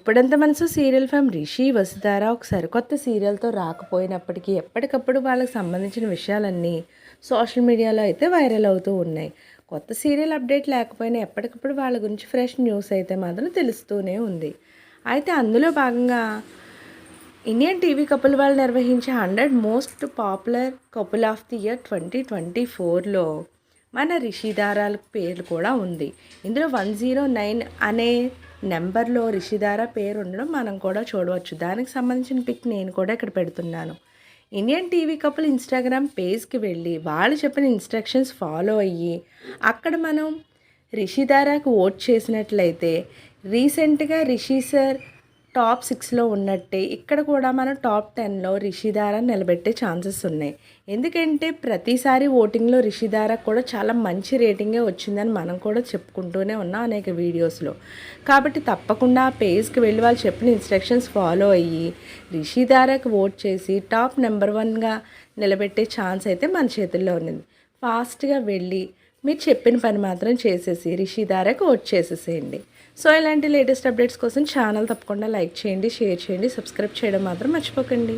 గుప్పడంత మనసు serial fame Rishi Vasudhara ఒక సరికొత్త సీరియల్తో రాకపోయినప్పటికీ ఎప్పటికప్పుడు వాళ్ళకి సంబంధించిన విషయాలన్నీ సోషల్ మీడియాలో అయితే వైరల్ అవుతూ ఉన్నాయి. కొత్త సీరియల్ అప్డేట్ లేకపోయినా ఎప్పటికప్పుడు వాళ్ళ గురించి ఫ్రెష్ న్యూస్ అయితే మాత్రం తెలుస్తూనే ఉంది. అయితే అందులో భాగంగా ఇండియన్ టీవీ కపుల్ వాళ్ళు నిర్వహించే hundred most popular couple of the year twenty twenty ఫోర్లో మన రిషిదారాల పేరు కూడా ఉంది. ఇందులో వన్ జీరో నైన్ అనే నెంబర్లో రిషిదార పేరు ఉండడం మనం కూడా చూడవచ్చు. దానికి సంబంధించిన పిక్ నేను కూడా ఇక్కడ పెడుతున్నాను. ఇండియన్ టీవీ కపుల్ ఇన్స్టాగ్రామ్ పేజ్కి వెళ్ళి వాళ్ళు చెప్పిన ఇన్స్ట్రక్షన్స్ ఫాలో అయ్యి అక్కడ మనం రిషిదారాకు ఓట్ చేసినట్లయితే రీసెంట్గా రిషి సార్ టాప్ సిక్స్లో ఉన్నట్టే ఇక్కడ కూడా మనం టాప్ టెన్లో రిషిదార నిలబెట్టే ఛాన్సెస్ ఉన్నాయి. ఎందుకంటే ప్రతిసారి ఓటింగ్లో రిషిదార కూడా చాలా మంచి రేటింగే వచ్చిందని మనం కూడా చెప్పుకుంటూనే ఉన్నాం అనేక వీడియోస్లో. కాబట్టి తప్పకుండా ఆ పేజ్కి వెళ్ళి వాళ్ళు చెప్పిన ఇన్స్ట్రక్షన్స్ ఫాలో అయ్యి రిషిదారకు ఓట్ చేసి టాప్ నెంబర్ వన్గా నిలబెట్టే ఛాన్స్ అయితే మన చేతుల్లో ఉంది ఫాస్ట్గా వెళ్ళి మీరు చెప్పిన పని మాత్రం చేసేసి రిషి దారకు చేసేసేయండి. సో ఇలాంటి లేటెస్ట్ అప్డేట్స్ కోసం ఛానల్ తప్పకుండా లైక్ చేయండి షేర్ చేయండి సబ్స్క్రైబ్ చేయడం మాత్రం మర్చిపోకండి.